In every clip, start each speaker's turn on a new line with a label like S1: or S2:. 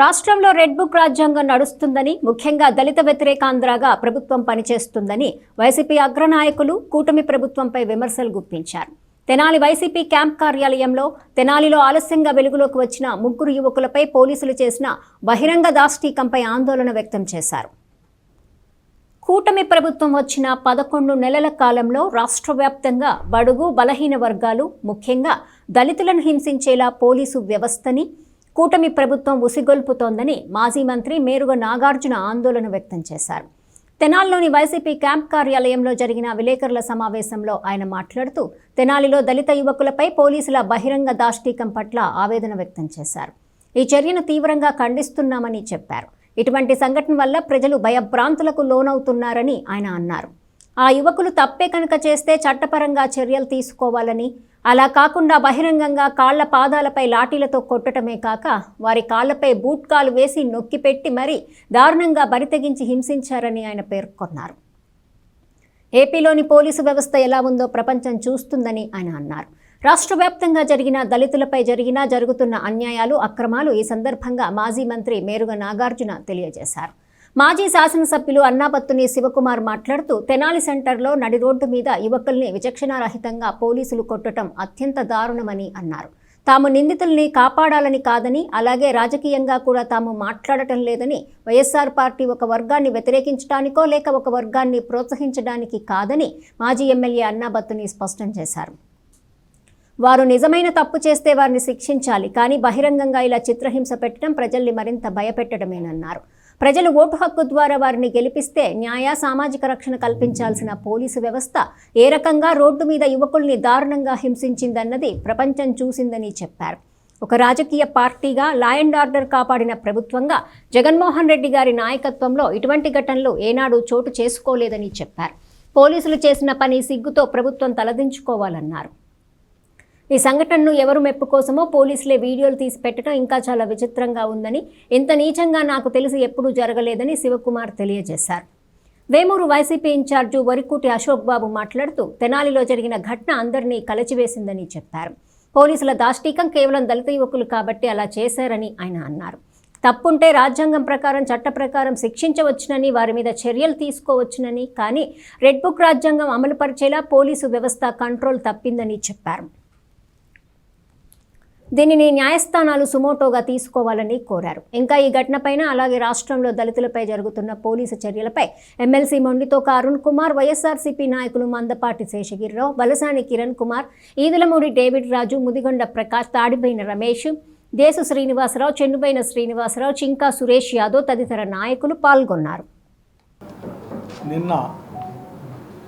S1: రాష్ట్రంలో red book రాజ్యాంగం నడుస్తుందని ముఖ్యంగా దళిత వ్యతిరేకాంధ్రగా ప్రభుత్వం పనిచేస్తుందని వైసీపీ అగ్రనాయకులు కూటమి ప్రభుత్వంపై విమర్శలు గుప్పించారు. తెనాలి వైసీపీ క్యాంప్ కార్యాలయంలో తెనాలిలో ఆలస్యంగా వెలుగులోకి వచ్చిన ముగ్గురు యువకులపై పోలీసులు చేసిన బహిరంగ దాష్టీకంపై ఆందోళన వ్యక్తం చేశారు. కూటమి ప్రభుత్వం వచ్చిన పదకొండు నెలల కాలంలో రాష్ట్ర వ్యాప్తంగా బడుగు బలహీన వర్గాలు ముఖ్యంగా దళితులను హింసించేలా పోలీసు వ్యవస్థని కూటమి ప్రభుత్వం ఉసిగొల్పుతోందని మాజీ మంత్రి మేరుగ నాగార్జున ఆందోళన వ్యక్తం చేశారు. తెనాలిలోని వైసీపీ క్యాంప్ కార్యాలయంలో జరిగిన విలేకరుల సమావేశంలో ఆయన మాట్లాడుతూ తెనాలిలో దళిత యువకులపై పోలీసుల బహిరంగ దాష్టీకం పట్ల ఆవేదన వ్యక్తం చేశారు. ఈ చర్యను తీవ్రంగా ఖండిస్తున్నామని చెప్పారు. ఇటువంటి సంఘటన వల్ల ప్రజలు భయభ్రాంతులకు లోనవుతున్నారని ఆయన అన్నారు. ఆ యువకులు తప్పే కనుక చేస్తే చట్టపరంగా చర్యలు తీసుకోవాలని అలా కాకుండా బహిరంగంగా కాళ్ళ పాదాలపై లాఠీలతో కొట్టడమే కాక వారి కాళ్ళపై బూట్కాలు వేసి నొక్కిపెట్టి మరీ దారుణంగా బరితెగించి హింసించారని ఆయన పేర్కొన్నారు. ఏపీలోని పోలీసు వ్యవస్థ ఎలా ఉందో ప్రపంచం చూస్తుందని ఆయన అన్నారు. రాష్ట్ర వ్యాప్తంగా జరిగిన దళితులపై జరిగిన జరుగుతున్న అన్యాయాలు అక్రమాలు ఈ సందర్భంగా మాజీ మంత్రి మేరుగ నాగార్జున తెలియజేశారు. మాజీ శాసనసభ్యులు అన్నాపత్తుని శివకుమార్ మాట్లాడుతూ తెనాలి సెంటర్లో నడి రోడ్డు మీద యువకుల్ని విచక్షణారహితంగా పోలీసులు కొట్టడం అత్యంత దారుణమని అన్నారు. తాము నిందితుల్ని కాపాడాలని కాదని అలాగే రాజకీయంగా కూడా తాము మాట్లాడటం లేదని వైఎస్ఆర్ పార్టీ ఒక వర్గాన్ని వ్యతిరేకించడానికో లేక ఒక వర్గాన్ని ప్రోత్సహించడానికి కాదని మాజీ ఎమ్మెల్యే అన్నాబత్తుని స్పష్టం చేశారు. వారు నిజమైన తప్పు చేస్తే వారిని శిక్షించాలి కానీ బహిరంగంగా ఇలా చిత్రహింస పెట్టడం ప్రజల్ని మరింత భయపెట్టడమేనన్నారు. ప్రజలు ఓటు హక్కు ద్వారా వారిని గెలిపిస్తే న్యాయ సామాజిక రక్షణ కల్పించాల్సిన పోలీసు వ్యవస్థ ఏ రకంగా రోడ్డు మీద యువకుల్ని దారుణంగా హింసించిందన్నది ప్రపంచం చూసిందని చెప్పారు. ఒక రాజకీయ పార్టీగా లా అండ్ ఆర్డర్ కాపాడిన ప్రభుత్వంగా జగన్మోహన్ రెడ్డి గారి నాయకత్వంలో ఇటువంటి ఘటనలు ఏనాడు చోటు చేసుకోలేదని చెప్పారు. పోలీసులు చేసిన పని సిగ్గుతో ప్రభుత్వం తలదించుకోవాలన్నారు. ఈ సంఘటనను ఎవరు మెప్పు కోసమో పోలీసులే వీడియోలు తీసి పెట్టడం ఇంకా చాలా విచిత్రంగా ఉందని ఇంత నీచంగా నాకు తెలిసి ఎప్పుడూ జరగలేదని శివకుమార్ తెలియజేశారు. వేమూరు వైసీపీ ఇన్ఛార్జు వరికూటి అశోక్ బాబు మాట్లాడుతూ తెనాలిలో జరిగిన ఘటన అందరినీ కలచివేసిందని చెప్పారు. పోలీసుల దాష్టీకం కేవలం దళిత యువకులు కాబట్టి అలా చేశారని ఆయన అన్నారు. తప్పుంటే రాజ్యాంగం ప్రకారం చట్ట ప్రకారం శిక్షించవచ్చునని వారి మీద చర్యలు తీసుకోవచ్చునని కానీ రెడ్ బుక్ రాజ్యాంగం అమలుపరిచేలా పోలీసు వ్యవస్థ కంట్రోల్ తప్పిందని చెప్పారు. దీనిని న్యాయస్థానాలు సుమోటోగా తీసుకోవాలని కోరారు. ఇంకా ఈ ఘటనపైన అలాగే రాష్ట్రంలో దళితులపై జరుగుతున్న పోలీసు చర్యలపై ఎమ్మెల్సీ మొండితోక అరుణ్ కుమార్ వైఎస్ఆర్సీపీ నాయకులు మందపాటి శేషగిరిరావు బలసాని కిరణ్ కుమార్ ఈదులమూడి డేవిడ్ రాజు ముదిగొండ ప్రకాష్ తాడిపోయిన రమేష్ దేశ శ్రీనివాసరావు చెన్నుబైన శ్రీనివాసరావు చింకా సురేష్ యాదవ్ తదితర నాయకులు పాల్గొన్నారు.
S2: నిన్న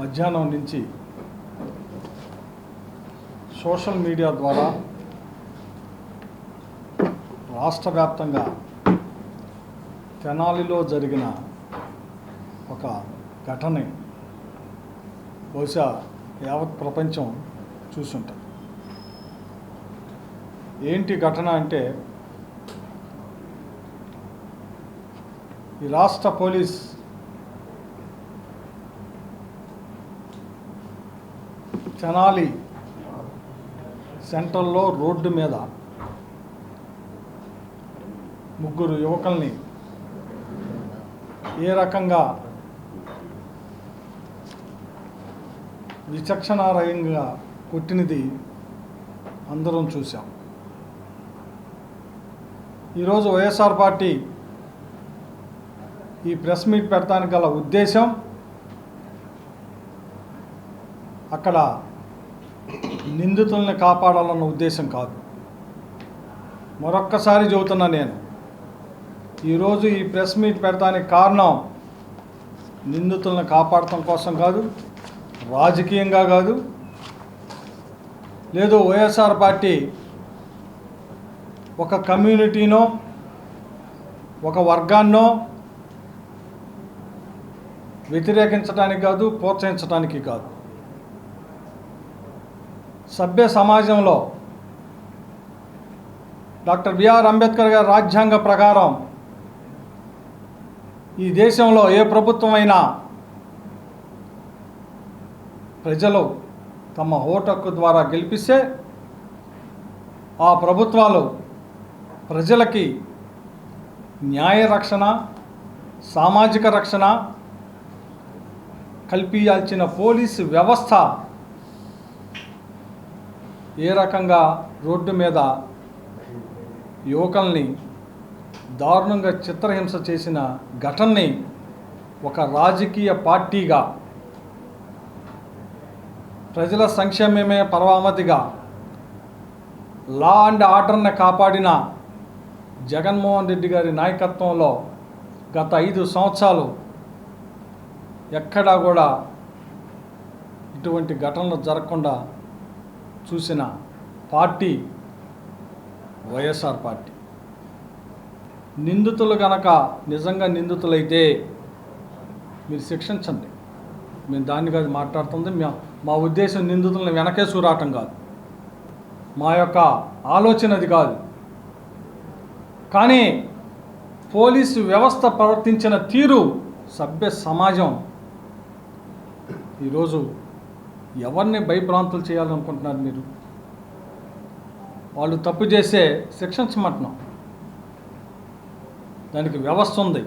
S2: మధ్యాహ్నం నుంచి సోషల్ మీడియా ద్వారా రాష్ట్ర వ్యాప్తంగా తెనాలిలో జరిగిన ఒక ఘటన బహుశా యావత్ ప్రపంచం చూసుంటుంది. ఏంటి ఘటన అంటే ఈ రాష్ట్ర పోలీస్ తెనాలి సెంట్రల్లో రోడ్డు మీద ముగ్గురు యువకుల్ని ఏ రకంగా విచక్షణారయంగా కొట్టినది అందరం చూసాం ఈరోజు వైఎస్ఆర్ పార్టీ ఈ ప్రెస్ మీట్ పెట్టడానికి గల ఉద్దేశం అక్కడ నిందితుల్ని కాపాడాలన్న ఉద్దేశం కాదు. మరొక్కసారి చెబుతున్నా నేను ఈరోజు ఈ ప్రెస్ మీట్ పెడతానికి కారణం నిందితులను కాపాడటం కోసం కాదు రాజకీయంగా కాదు లేదు వైఎస్ఆర్ పార్టీ ఒక కమ్యూనిటీనో ఒక వర్గాన్నో వ్యతిరేకించడానికి కాదు ప్రోత్సహించడానికి కాదు. సభ్య సమాజంలో డాక్టర్ బిఆర్ అంబేద్కర్ గారి రాజ్యాంగ ప్రకారం ఈ దేశంలో ఏ ప్రభుత్వమైనా ప్రజలు తమ ఓటక్కు ద్వారా గెలిపిస్తే ఆ ప్రభుత్వాలు ప్రజలకి న్యాయ రక్షణ సామాజిక రక్షణ కల్పించాల్సిన పోలీసు వ్యవస్థ ఏ రకంగా రోడ్డు మీద యువకుల్ని దారుణంగా చిత్రహింస చేసిన ఘటనని ఒక రాజకీయ పార్టీగా ప్రజల సంక్షేమమే పరమావధిగా లా అండ్ ఆర్డర్ని కాపాడిన జగన్మోహన్ రెడ్డి గారి నాయకత్వంలో గత ఐదు సంవత్సరాలు ఎక్కడా కూడా ఇటువంటి ఘటనలు జరగకుండా చూసిన పార్టీ వైఎస్ఆర్ పార్టీ. నిందితులు కనుక నిజంగా నిందితులైతే మీరు శిక్షించండి. మేము దాన్ని కాదు మాట్లాడుతుంది. మా- మా ఉద్దేశం నిందితులను వెనకే చూరాటం కాదు. మా యొక్క ఆలోచన అది కాదు. కానీ పోలీసు వ్యవస్థ ప్రవర్తించిన తీరు సభ్య సమాజం ఈరోజు ఎవరిని భయభ్రాంతులు చేయాలనుకుంటున్నారు మీరు? వాళ్ళు తప్పు చేస్తే శిక్షించమంటున్నాం. దానికి వ్యవస్థ ఉంది.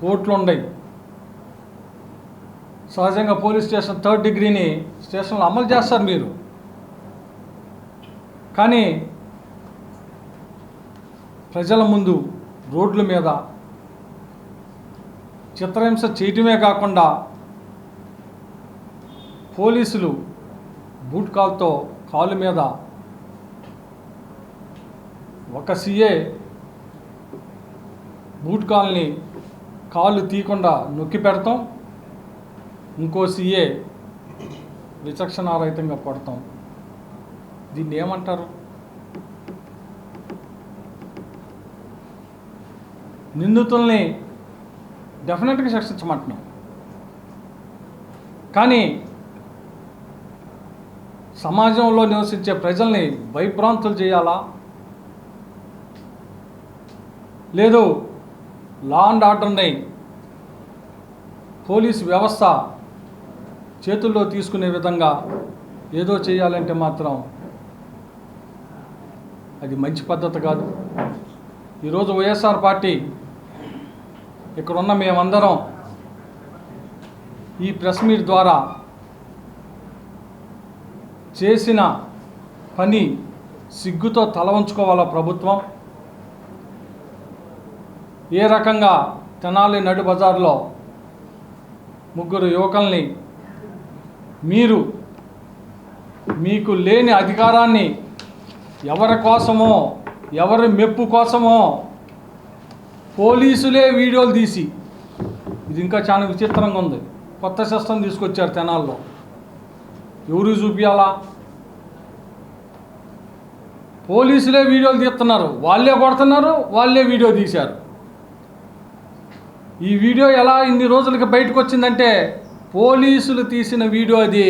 S2: కోర్టులు ఉన్నాయి. సహజంగా పోలీస్ స్టేషన్ థర్డ్ డిగ్రీని స్టేషన్లో అమలు చేస్తారు మీరు. కానీ ప్రజల ముందు రోడ్ల మీద చిత్రహింస చేయటమే కాకుండా పోలీసులు బూట్ కాల్తో కాలు మీద ఒక సీఏ బూట్ కాల్ని కాళ్ళు తీయకుండా నొక్కి పెడతాం. ఇంకో సీఏ విచక్షణారహితంగా పడతాం. దీన్ని ఏమంటారు? నిందితుల్ని డెఫినెట్గా శిక్షించమంటున్నాం. కానీ సమాజంలో నివసించే ప్రజల్ని భయభ్రాంతులు చేయాలా? లేదు లా అండ్ ఆర్డర్ని పోలీస్ వ్యవస్థ చేతుల్లో తీసుకునే విధంగా ఏదో చేయాలంటే మాత్రం అది మంచి పద్ధతి కాదు. ఈరోజు వైఎస్ఆర్ పార్టీ ఇక్కడున్న మేమందరం ఈ ప్రెస్ మీట్ ద్వారా చేసిన పని సిగ్గుతో తల ఉంచుకోవాలా ప్రభుత్వం? ఏ రకంగా తెనాలి నడు బజార్లో ముగ్గురు యువకుల్ని మీరు మీకు లేని అధికారాన్ని ఎవరి కోసమో ఎవరి మెప్పు కోసమో పోలీసులే వీడియోలు తీసి ఇది ఇంకా చాలా విచిత్రంగా ఉంది. కొత్త సిస్టమ్ తీసుకొచ్చారు తెనాల్లో. ఎవరు చూపించాలా పోలీసులే వీడియోలు తీస్తున్నారు. వాళ్ళే కొడుతున్నారు వాళ్ళే వీడియో తీశారు. ఈ వీడియో ఎలా ఇన్ని రోజులకి బయటకు వచ్చిందంటే పోలీసులు తీసిన వీడియో అది.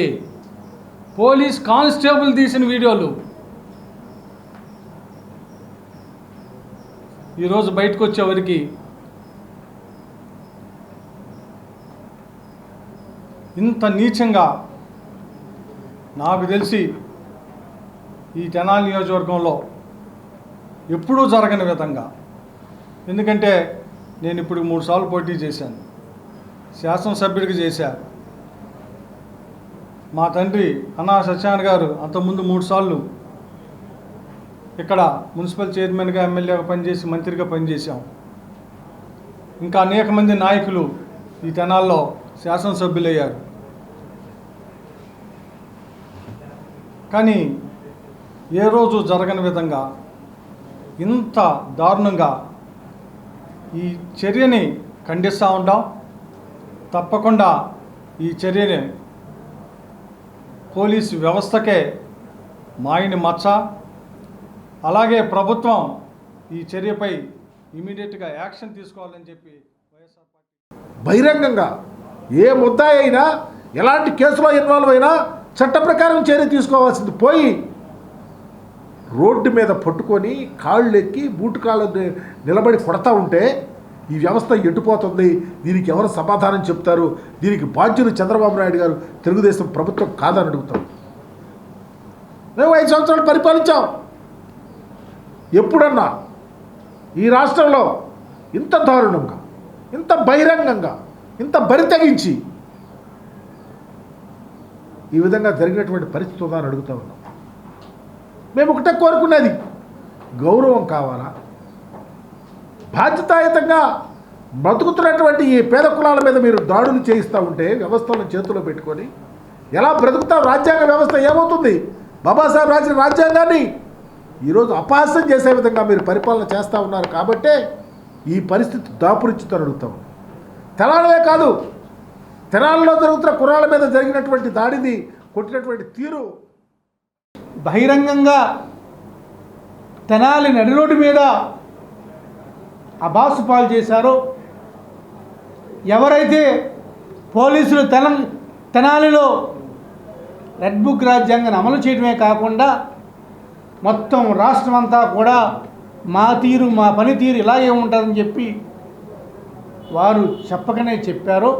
S2: పోలీస్ కానిస్టేబుల్ తీసిన వీడియోలు. ఈరోజు బయటకు వచ్చేవరికి ఇంత నీచంగా నాకు తెలిసి ఈ తెనాలి నియోజకవర్గంలో ఎప్పుడూ జరగని విధంగా. ఎందుకంటే నేను ఇప్పుడు మూడు సార్లు పోటీ చేశాను. శాసనసభ్యుడికి చేశా. మా తండ్రి అన్నా సత్యనారాయణ గారు అంతకుముందు మూడు సార్లు ఇక్కడ మున్సిపల్ చైర్మన్గా ఎమ్మెల్యేగా పనిచేసి మంత్రిగా పనిచేశాం. ఇంకా అనేక మంది నాయకులు ఈ తెనాల్లో శాసనసభ్యులయ్యారు. కానీ ఏ రోజు జరగని విధంగా ఇంత దారుణంగా ఈ చర్యని ఖండిస్తూ ఉంటాం. తప్పకుండా ఈ చర్యని పోలీసు వ్యవస్థకే మాయని మచ్చ. అలాగే ప్రభుత్వం ఈ చర్యపై ఇమీడియట్గా యాక్షన్ తీసుకోవాలని చెప్పి వైఎస్ఆర్ పార్టీ
S3: బహిరంగంగా ఏ ముద్దాయి అయినా ఎలాంటి కేసులో ఇన్వాల్వ్ అయినా చట్ట ప్రకారం చర్య తీసుకోవాల్సింది. పోయి రోడ్డు మీద పట్టుకొని కాళ్ళు ఎక్కి బూటు కాళ్ళు నిలబడి కొడతా ఉంటే ఈ వ్యవస్థ ఎట్టుపోతుంది దీనికి ఎవరు సమాధానం చెప్తారు? దీనికి బాధ్యులు చంద్రబాబు నాయుడు గారు తెలుగుదేశం ప్రభుత్వం కాదని అడుగుతాం. మేము ఐదు సంవత్సరాలు పరిపాలించాం. ఎప్పుడన్నా ఈ రాష్ట్రంలో ఇంత దారుణంగా ఇంత బహిరంగంగా ఇంత బరితెగించి ఈ విధంగా జరిగినటువంటి పరిస్థితి ఉందని అడుగుతా ఉన్నాం. మేము ఒకటే కోరుకునేది గౌరవం కావాలా? బాధ్యతాయుతంగా బ్రతుకుతున్నటువంటి ఈ పేద కులాల మీద మీరు దాడులు చేయిస్తూ ఉంటే వ్యవస్థలను చేతిలో పెట్టుకొని ఎలా బ్రతుకుతాం? రాజ్యాంగ వ్యవస్థ ఏమవుతుంది? బాబాసాహెబ్ రాసిన రాజ్యాంగాన్ని ఈరోజు అపహాస్యం చేసే విధంగా మీరు పరిపాలన చేస్తూ ఉన్నారు కాబట్టే ఈ పరిస్థితి దాపురిచ్చుతో అడుగుతాం. తెనాలే కాదు తెనాలలో జరుగుతున్న కురాల మీద జరిగినటువంటి దాడిని కొట్టినటువంటి తీరు
S4: బహిరంగంగా తెనాలి నడి రోడ్డు మీద అబాసు పాలు చేశారో ఎవరైతే పోలీసులు తెన తెనాలిలో రెడ్ బుక్ రాజ్యాంగాన్ని అమలు చేయడమే కాకుండా మొత్తం రాష్ట్రం అంతా కూడా మా తీరు మా పనితీరు ఇలాగే ఉంటుందని చెప్పి వారు చెప్పకనే చెప్పారో.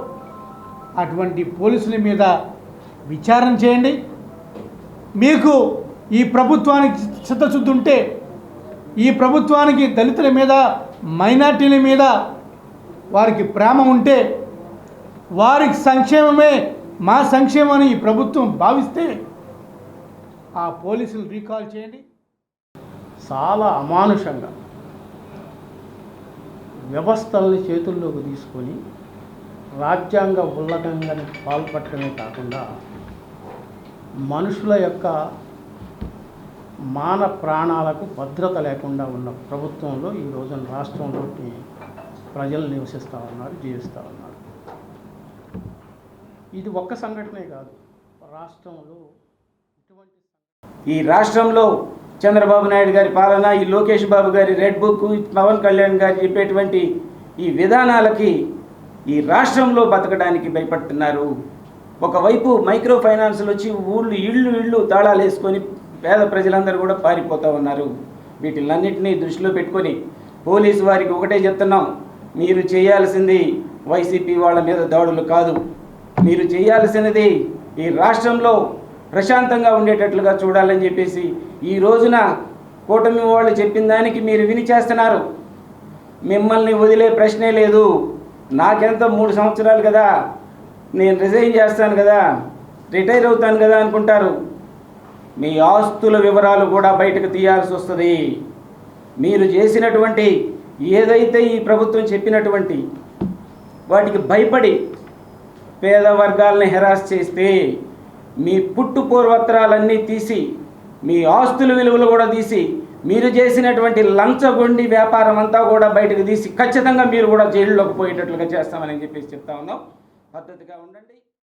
S4: అటువంటి పోలీసుల మీద విచారణ చేయండి. మీకు ఈ ప్రభుత్వానికి చిత్తశుద్ధి ఉంటే ఈ ప్రభుత్వానికి దళితుల మీద మైనార్టీల మీద వారికి ప్రేమ ఉంటే వారికి సంక్షేమమే మా సంక్షేమని ఈ ప్రభుత్వం భావిస్తే ఆ పోలీసులు రీకాల్ చేయండి.
S5: చాలా అమానుషంగా వ్యవస్థల్ని చేతుల్లోకి తీసుకొని రాజ్యాంగ ఉల్లంఘనకు పాల్పడటమే కాకుండా మనుషుల యొక్క మాన ప్రాణాలకు భద్రత లేకుండా ఉన్న ప్రభుత్వంలో ఈ రోజున రాష్ట్రంలోకి ప్రజలు నివసిస్తూ ఉన్నారు జీవిస్తూ ఉన్నారు. ఇది ఒక్క సంఘటనే కాదు. రాష్ట్రంలో ఇటువంటి
S6: ఈ రాష్ట్రంలో చంద్రబాబు నాయుడు గారి పాలన ఈ లోకేష్ బాబు గారి రెడ్ బుక్ పవన్ కళ్యాణ్ గారు చెప్పేటువంటి ఈ విధానాలకి ఈ రాష్ట్రంలో బతకడానికి భయపడుతున్నారు. ఒకవైపు మైక్రో ఫైనాన్స్లు వచ్చి ఊళ్ళు ఇళ్ళు ఇళ్ళు తాళాలు వేసుకొని పేద ప్రజలందరూ కూడా పారిపోతూ ఉన్నారు. వీటిలన్నింటినీ దృష్టిలో పెట్టుకొని పోలీసు వారికి ఒకటే చెప్తున్నాం. మీరు చేయాల్సింది వైసీపీ వాళ్ళ మీద దాడులు కాదు. మీరు చేయాల్సినది ఈ రాష్ట్రంలో ప్రశాంతంగా ఉండేటట్లుగా చూడాలని చెప్పేసి ఈ రోజున కూటమి వాళ్ళు చెప్పిన దానికి మీరు విని చేస్తున్నారు. మిమ్మల్ని వదిలే ప్రశ్నే లేదు. నాకెంత మూడు సంవత్సరాలు కదా. నేను రిజైన్ చేస్తాను కదా. రిటైర్ అవుతాను కదా అనుకుంటారు. మీ ఆస్తుల వివరాలు కూడా బయటకు తీయాల్సి వస్తుంది. మీరు చేసినటువంటి ఏదైతే ఈ ప్రభుత్వం చెప్పినటువంటి వాటికి భయపడి పేద వర్గాలని హెరాస్ చేస్తే మీ పుట్టు పూర్వత్రాలన్నీ తీసి మీ ఆస్తుల విలువలు కూడా తీసి మీరు చేసినటువంటి లంచగొండి వ్యాపారం అంతా కూడా బయటకు తీసి ఖచ్చితంగా మీరు కూడా జైల్లోకి పోయేటట్లుగా చేస్తామని చెప్పేసి చెప్తా ఉన్నాం. పద్ధతిగా ఉండండి.